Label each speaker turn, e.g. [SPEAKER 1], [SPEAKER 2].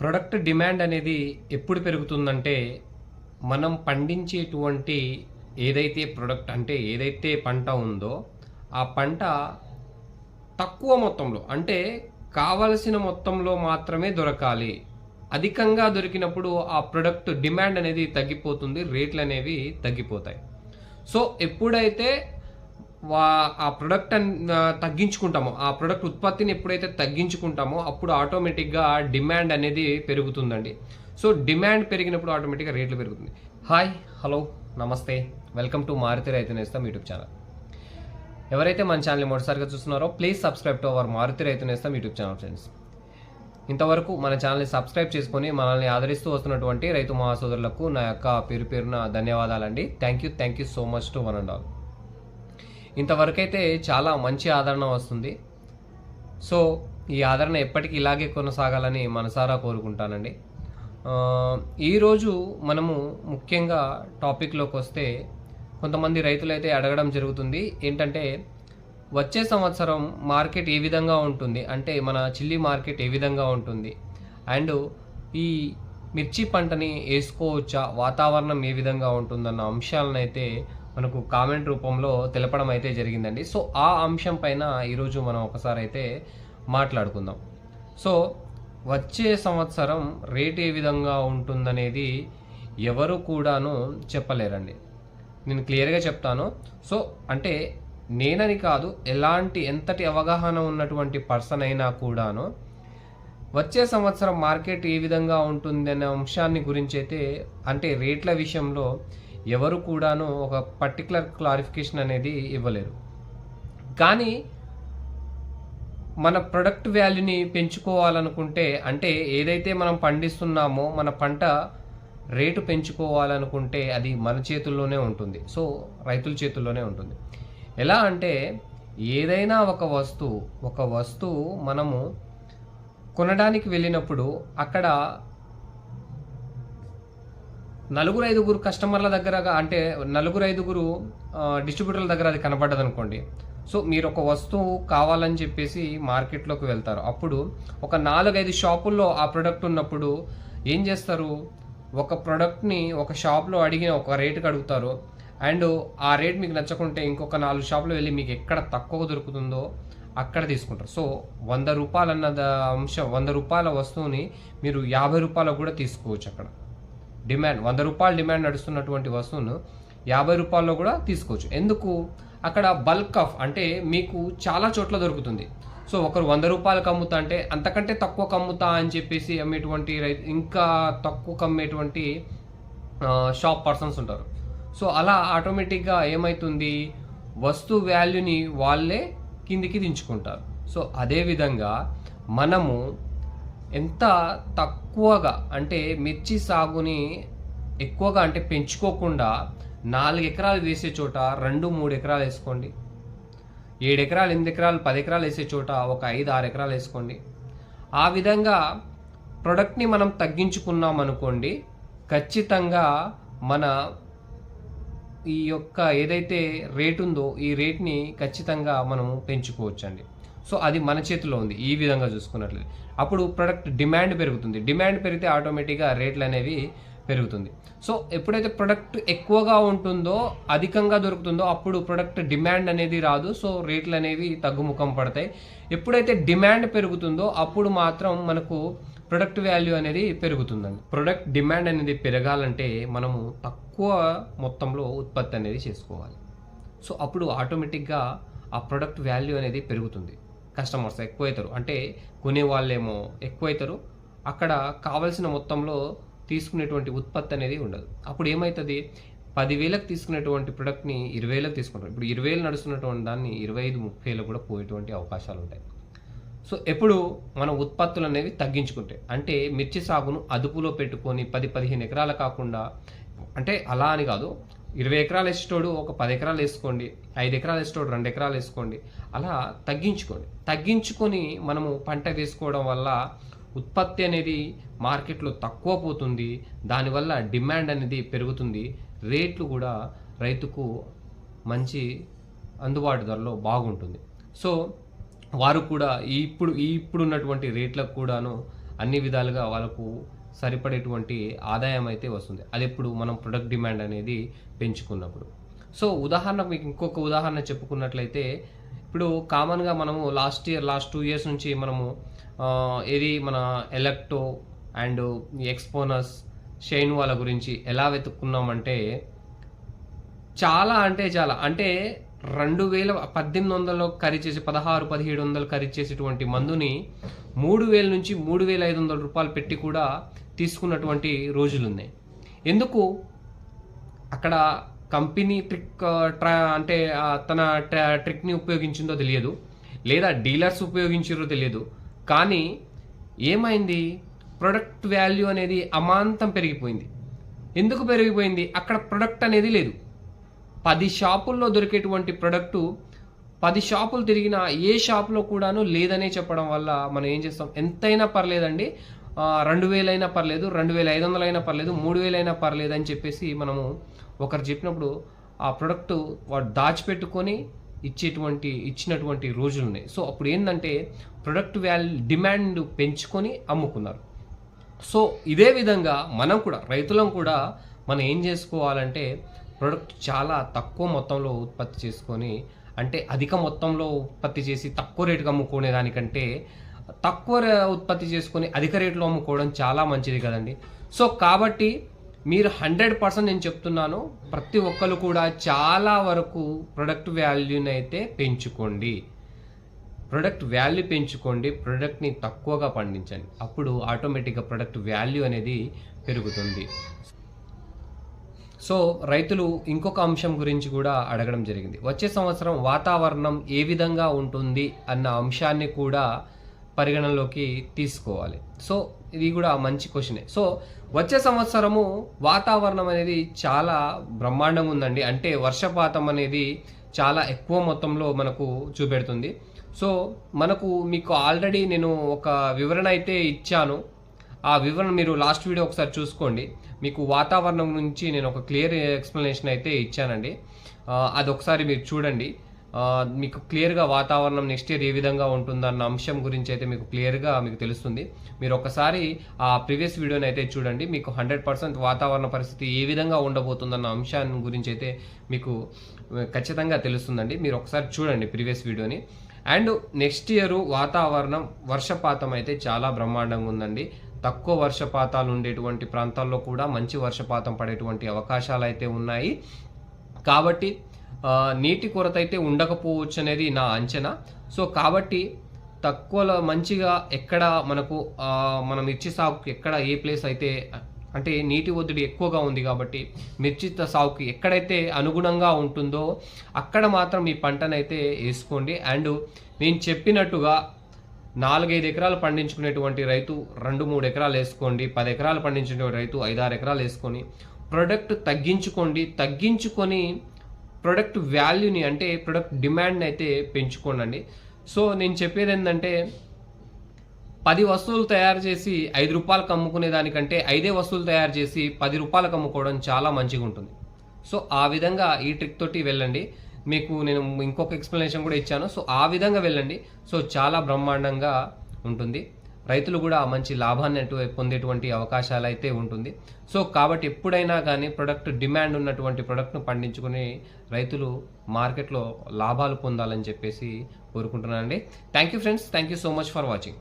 [SPEAKER 1] Product demand అనేది ఎప్పుడు పెరుగుతుందంటే మనం పండించేటువంటి ఏదైతే ప్రొడక్ట్ అంటే ఏదైతే పంట ఉందో ఆ పంట తక్కువ మొత్తంలో అంటే కావలసిన మొత్తంలో మాత్రమే దొరకాలి. అధికంగా దొరికినప్పుడు ఆ ప్రొడక్ట్ డిమాండ్ అనేది తగ్గిపోతుంది రేట్లు అనేవి తగ్గిపోతాయి. సో ఎప్పుడైతే ఆ ప్రొడక్ట్ తగ్గించుకుంటామో ఆ ప్రొడక్ట్ ఉత్పత్తిని ఎప్పుడైతే తగ్గించుకుంటామో అప్పుడు ఆటోమేటిక్గా డిమాండ్ అనేది పెరుగుతుందండి. సో డిమాండ్ పెరిగినప్పుడు ఆటోమేటిక్గా రేట్లు పెరుగుతుంది. హాయ్ హలో నమస్తే వెల్కమ్ టు మారుతి రైతు నేస్తం యూట్యూబ్ ఛానల్ ఎవరైతే మన ఛానల్ని మొదటిసారిగా చూస్తున్నారో please subscribe to our Maruti రైతు నేస్తం యూట్యూబ్ ఛానల్ ఫ్రెండ్స్ ఇంతవరకు మన ఛానల్ని సబ్స్క్రైబ్ చేసుకొని మనల్ని ఆదరిస్తూ వస్తున్నటువంటి రైతు మహాసోదరులకు నా యొక్క పేరు పేరున ధన్యవాదాలండి. Thank you thank you so much to one and all ఇంతవరకైతే చాలా మంచి ఆదరణ వస్తుంది. సో ఈ ఆదరణ ఎప్పటికీ ఇలాగే కొనసాగాలని మనసారా కోరుకుంటానండి. ఈరోజు మనము ముఖ్యంగా టాపిక్లోకి వస్తే కొంతమంది రైతులు అయితే అడగడం జరుగుతుంది. ఏంటంటే వచ్చే సంవత్సరం మార్కెట్ ఏ విధంగా ఉంటుంది? అంటే మన చిల్లీ మార్కెట్ ఏ విధంగా ఉంటుంది? అండ్ ఈ మిర్చి పంటని వేసుకోవచ్చా? వాతావరణం ఏ విధంగా ఉంటుందన్న అంశాలను అయితే మనకు కామెంట్ రూపంలో తెలపడం అయితే జరిగిందండి. సో ఆ అంశం పైన ఈరోజు మనం ఒకసారి అయితే మాట్లాడుకుందాం. సో వచ్చే సంవత్సరం రేట్ ఏ విధంగా ఉంటుందనేది ఎవరు కూడాను చెప్పలేరండి. నేను క్లియర్గా చెప్తాను. సో అంటే నేనని కాదు ఎలాంటి ఎంతటి అవగాహన ఉన్నటువంటి పర్సన్ అయినా కూడాను వచ్చే సంవత్సరం మార్కెట్ ఏ విధంగా ఉంటుంది అనే అంశాన్ని గురించి అయితే అంటే రేట్ల విషయంలో ఎవరు కూడాను ఒక పర్టికులర్ క్లారిఫికేషన్ అనేది ఇవ్వలేరు. కానీ మన ప్రొడక్ట్ వాల్యూని పెంచుకోవాలనుకుంటే అంటే ఏదైతే మనం పండిస్తున్నామో మన పంట రేటు పెంచుకోవాలనుకుంటే అది మన చేతుల్లోనే ఉంటుంది. సో రైతుల చేతుల్లోనే ఉంటుంది. ఎలా అంటే ఏదైనా ఒక వస్తువు ఒక వస్తువు మనము కొనడానికి వెళ్ళినప్పుడు అక్కడ నలుగురు ఐదుగురు కస్టమర్ల దగ్గర అంటే నలుగురు ఐదుగురు డిస్ట్రిబ్యూటర్ల దగ్గర అది కనబడ్డది అనుకోండి సో మీరు ఒక వస్తువు కావాలని చెప్పేసి మార్కెట్లోకి వెళ్తారు. అప్పుడు ఒక నాలుగైదు షాపుల్లో ఆ ప్రోడక్ట్ ఉన్నప్పుడు ఏం చేస్తారు? ఒక ప్రోడక్ట్ని ఒక షాప్లో అడిగిన ఒక రేటుకి అడుగుతారు. అండ్ ఆ రేట్ మీకు నచ్చకుంటే ఇంకొక నాలుగు షాపులు వెళ్ళి మీకు ఎక్కడ తక్కువ దొరుకుతుందో అక్కడ తీసుకుంటారు. సో వంద రూపాయలు అన్న అంశం వంద రూపాయల వస్తువుని మీరు యాభై రూపాయలకు కూడా తీసుకోవచ్చు అక్కడ. డిమాండ్ వంద రూపాయలు డిమాండ్ నడుస్తున్నటువంటి వస్తువును యాభై రూపాయల్లో కూడా తీసుకోవచ్చు. ఎందుకు? అక్కడ బల్క్ ఆఫ్ అంటే మీకు చాలా చోట్ల దొరుకుతుంది. సో ఒకరు వంద రూపాయలకు అమ్ముతా అంటే అంతకంటే తక్కువ అమ్ముతా అని చెప్పేసి అమ్మేటువంటి రై- ఇంకా తక్కువ అమ్మేటువంటి షాప్ పర్సన్స్ ఉంటారు. సో అలా ఆటోమేటిక్గా ఏమవుతుంది వస్తు వాల్యూని వాళ్ళే కిందికి దించుకుంటారు. సో అదేవిధంగా మనము ఎంత తక్కువగా అంటే మిర్చి సాగుని ఎక్కువగా అంటే పెంచుకోకుండా నాలుగు ఎకరాలు వేసే చోట రెండు మూడు ఎకరాలు వేసుకోండి. ఏడు ఎకరాలు ఎనిమిది ఎకరాలు పది ఎకరాలు వేసే చోట ఒక ఐదు ఆరు ఎకరాలు వేసుకోండి. ఆ విధంగా ప్రొడక్ట్ని మనం తగ్గించుకున్నాం అనుకోండి ఖచ్చితంగా మన ఈ యొక్క ఏదైతే రేట్ ఉందో ఈ రేట్ని ఖచ్చితంగా మనము పెంచుకోవచ్చండి. సో అది మన చేతిలో ఉంది ఈ విధంగా చూసుకున్నట్లయితే. అప్పుడు ప్రొడక్ట్ డిమాండ్ పెరుగుతుంది. డిమాండ్ పెరిగితే ఆటోమేటిక్గా రేట్లు అనేవి పెరుగుతుంది. సో ఎప్పుడైతే ప్రొడక్ట్ ఎక్కువగా ఉంటుందో అధికంగా దొరుకుతుందో అప్పుడు ప్రొడక్ట్ డిమాండ్ అనేది రాదు. సో రేట్లు అనేవి తగ్గుముఖం పడతాయి. ఎప్పుడైతే డిమాండ్ పెరుగుతుందో అప్పుడు మాత్రం మనకు ప్రొడక్ట్ వాల్యూ అనేది పెరుగుతుందండి. ప్రొడక్ట్ డిమాండ్ అనేది పెరగాలంటే మనము తక్కువ మొత్తంలో ఉత్పత్తి అనేది చేసుకోవాలి. సో అప్పుడు ఆటోమేటిక్గా ఆ ప్రొడక్ట్ వాల్యూ అనేది పెరుగుతుంది. కస్టమర్స్ ఎక్కువవుతారు అంటే కొనే వాళ్ళేమో ఎక్కువవుతారు అక్కడ కావలసిన మొత్తంలో తీసుకునేటువంటి ఉత్పత్తి అనేది ఉండదు. అప్పుడు ఏమవుతుంది పదివేలకు తీసుకునేటువంటి ప్రొడక్ట్ని ఇరవై వేలకు తీసుకుంటారు. ఇప్పుడు ఇరవై వేలు నడుస్తున్నటువంటి దాన్ని ఇరవై ఐదు ముప్పై వేలు కూడా పోయేటువంటి అవకాశాలు ఉంటాయి. సో ఎప్పుడు మన ఉత్పత్తులు అనేవి తగ్గించుకుంటే అంటే మిర్చి సాగును అదుపులో పెట్టుకొని పది పదిహేను ఎకరాలు కాకుండా అంటే అలా అని కాదు. ఇరవై ఎకరాలు వేసేటోడు ఒక పది ఎకరాలు వేసుకోండి ఐదు ఎకరాలు వేసేటోడు రెండు ఎకరాలు వేసుకోండి. అలా తగ్గించుకోండి. తగ్గించుకొని మనము పంట వేసుకోవడం వల్ల ఉత్పత్తి అనేది మార్కెట్లో తక్కువ పోతుంది దానివల్ల డిమాండ్ అనేది పెరుగుతుంది. రేట్లు కూడా రైతుకు మంచి అందుబాటు ధరలో బాగుంటుంది. సో వారు కూడా ఈ ఇప్పుడు ఈ ఇప్పుడు ఉన్నటువంటి రేట్లకు కూడాను అన్ని విధాలుగా వాళ్ళకు సరిపడేటువంటి ఆదాయం అయితే వస్తుంది. అది ఎప్పుడు మనం ప్రొడక్ట్ డిమాండ్ అనేది పెంచుకున్నప్పుడు. సో ఉదాహరణకు మీకు ఇంకొక ఉదాహరణ చెప్పుకున్నట్లయితే ఇప్పుడు కామన్గా మనము last year last two years నుంచి మనము ఏది మన ఎలక్టో అండ్ ఎక్స్పోనస్ షైన్ వాళ్ళ గురించి ఎలా వెతుక్కున్నామంటే చాలా అంటే చాలా. అంటే రెండు వేల పద్దెనిమిది వందలు ఖరీదు చేసి పదహారు పదిహేడు వందలు ఖరీదు చేసేటువంటి మందుని మూడు వేల నుంచి మూడు వేల ఐదు వందల రూపాయలు పెట్టి కూడా తీసుకున్నటువంటి రోజులు ఉన్నాయి ఎందుకు? అక్కడ కంపెనీ ట్రిక్ ట్రా అంటే తన ట్రా- ట్రిక్ని ఉపయోగించిందో తెలియదు. లేదా డీలర్స్ ఉపయోగించారో తెలియదు. కానీ ఏమైంది? ప్రొడక్ట్ వాల్యూ అనేది అమాంతం పెరిగిపోయింది. ఎందుకు పెరిగిపోయింది? అక్కడ ప్రొడక్ట్ అనేది లేదు. పది షాపుల్లో దొరికేటువంటి ప్రొడక్టు పది షాపులు తిరిగిన ఏ షాపులో కూడాను లేదనే చెప్పడం వల్ల మనం ఏం చేస్తాం? ఎంతైనా పర్లేదండి. రెండు వేలైనా పర్లేదు రెండు వేల ఐదు వందలైనా పర్లేదు మూడు వేలైనా పర్లేదు అని చెప్పేసి మనము ఒకరు చెప్పినప్పుడు ఆ ప్రొడక్ట్ వాడు దాచిపెట్టుకొని ఇచ్చేటువంటి ఇచ్చినటువంటి రోజులు ఉన్నాయి. సో అప్పుడు ఏంటంటే ప్రొడక్ట్ వాల్యూ డిమాండ్ పెంచుకొని అమ్ముకున్నారు. సో ఇదే విధంగా మనం కూడా రైతులం కూడా మనం ఏం చేసుకోవాలంటే ప్రొడక్ట్ చాలా తక్కువ మొత్తంలో ఉత్పత్తి చేసుకొని అంటే అధిక మొత్తంలో ఉత్పత్తి చేసి తక్కువ రేటుకి అమ్ముకునే దానికంటే తక్కువ రే- ఉత్పత్తి చేసుకొని అధిక రేట్లో అమ్ముకోవడం చాలా మంచిది కదండి. సో కాబట్టి మీరు హండ్రెడ్ పర్సెంట్ నేను చెప్తున్నాను ప్రతి ఒక్కరు కూడా చాలా వరకు ప్రొడక్ట్ వాల్యూని అయితే పెంచుకోండి. ప్రొడక్ట్ వాల్యూ పెంచుకోండి ప్రొడక్ట్ని తక్కువగా పండించండి. అప్పుడు ఆటోమేటిక్గా ప్రొడక్ట్ వాల్యూ అనేది పెరుగుతుంది. సో రైతులు ఇంకొక అంశం గురించి కూడా అడగడం జరిగింది. వచ్చే సంవత్సరం వాతావరణం ఏ విధంగా ఉంటుంది అన్న అంశాన్ని కూడా పరిగణనలోకి తీసుకోవాలి. సో ఇది కూడా మంచి క్వశ్చనే సో వచ్చే సంవత్సరము వాతావరణం అనేది చాలా బ్రహ్మాండంగా ఉందండి. అంటే వర్షపాతం అనేది చాలా ఎక్కువ మొత్తంలో మనకు చూపెడుతుంది. సో మనకు మీకు ఆల్రెడీ నేను ఒక వివరణ అయితే ఇచ్చాను. ఆ వివరణ మీరు లాస్ట్ వీడియో ఒకసారి చూసుకోండి. మీకు వాతావరణం నుంచి నేను ఒక క్లియర్ ఎక్స్ప్లెనేషన్ అయితే ఇచ్చానండి. అది ఒకసారి మీరు చూడండి. మీకు క్లియర్గా వాతావరణం నెక్స్ట్ ఇయర్ ఏ విధంగా ఉంటుందన్న అంశం గురించి అయితే మీకు క్లియర్గా మీకు తెలుస్తుంది. మీరు ఒకసారి ఆ ప్రీవియస్ వీడియోని అయితే చూడండి. మీకు హండ్రెడ్ పర్సెంట్ వాతావరణ పరిస్థితి ఏ విధంగా ఉండబోతుందన్న అంశాన్ని గురించి అయితే మీకు ఖచ్చితంగా తెలుస్తుందండి. మీరు ఒకసారి చూడండి ప్రీవియస్ వీడియోని. అండ్ నెక్స్ట్ ఇయర్ వాతావరణం వర్షపాతం అయితే చాలా బ్రహ్మాండంగా ఉందండి. తక్కువ వర్షపాతాలు ఉండేటువంటి ప్రాంతాల్లో కూడా మంచి వర్షపాతం పడేటువంటి అవకాశాలు అయితే ఉన్నాయి. కాబట్టి నీటి కొరత అయితే ఉండకపోవచ్చు అనేది నా అంచనా. సో కాబట్టి తక్కువలో మంచిగా ఎక్కడ మనకు మన మనం మిర్చి సాగుకు ఎక్కడ ఏ ప్లేస్ అయితే అంటే నీటి ఒత్తిడి ఎక్కువగా ఉంది కాబట్టి మిర్చి సాగుకి ఎక్కడైతే అనుగుణంగా ఉంటుందో అక్కడ మాత్రం ఈ పంటనైతే వేసుకోండి. అండ్ నేను చెప్పినట్టుగా నాలుగైదు ఎకరాలు పండించుకునేటువంటి రైతు రెండు మూడు ఎకరాలు వేసుకోండి పది ఎకరాలు పండించుకునే రైతు ఐదారు ఎకరాలు వేసుకొని ప్రొడక్ట్ తగ్గించుకోండి. తగ్గించుకొని ప్రొడక్ట్ వాల్యూని అంటే ప్రొడక్ట్ డిమాండ్ని అయితే పెంచుకోనండి. సో నేను చెప్పేది ఏంటంటే పది వస్తువులు తయారు చేసి ఐదు రూపాయలకు అమ్ముకునే దానికంటే ఐదే వస్తువులు తయారు చేసి పది రూపాయలకు అమ్ముకోవడం చాలా మంచిగా ఉంటుంది సో ఆ విధంగా ఈ ట్రిక్ తోటి వెళ్ళండి. మీకు నేను ఇంకొక ఎక్స్ప్లెనేషన్ కూడా ఇచ్చాను. సో ఆ విధంగా వెళ్ళండి. సో చాలా బ్రహ్మాండంగా ఉంటుంది. రైతులు కూడా మంచి లాభాన్ని అటు పొందేటువంటి అవకాశాలు అయితే ఉంటుంది. సో కాబట్టి ఎప్పుడైనా కానీ ప్రొడక్ట్ డిమాండ్ ఉన్నటువంటి ప్రొడక్ట్ను పండించుకుని రైతులు మార్కెట్లో లాభాలు పొందాలని చెప్పేసి కోరుకుంటున్నానండి. Thank you friends thank you so much for watching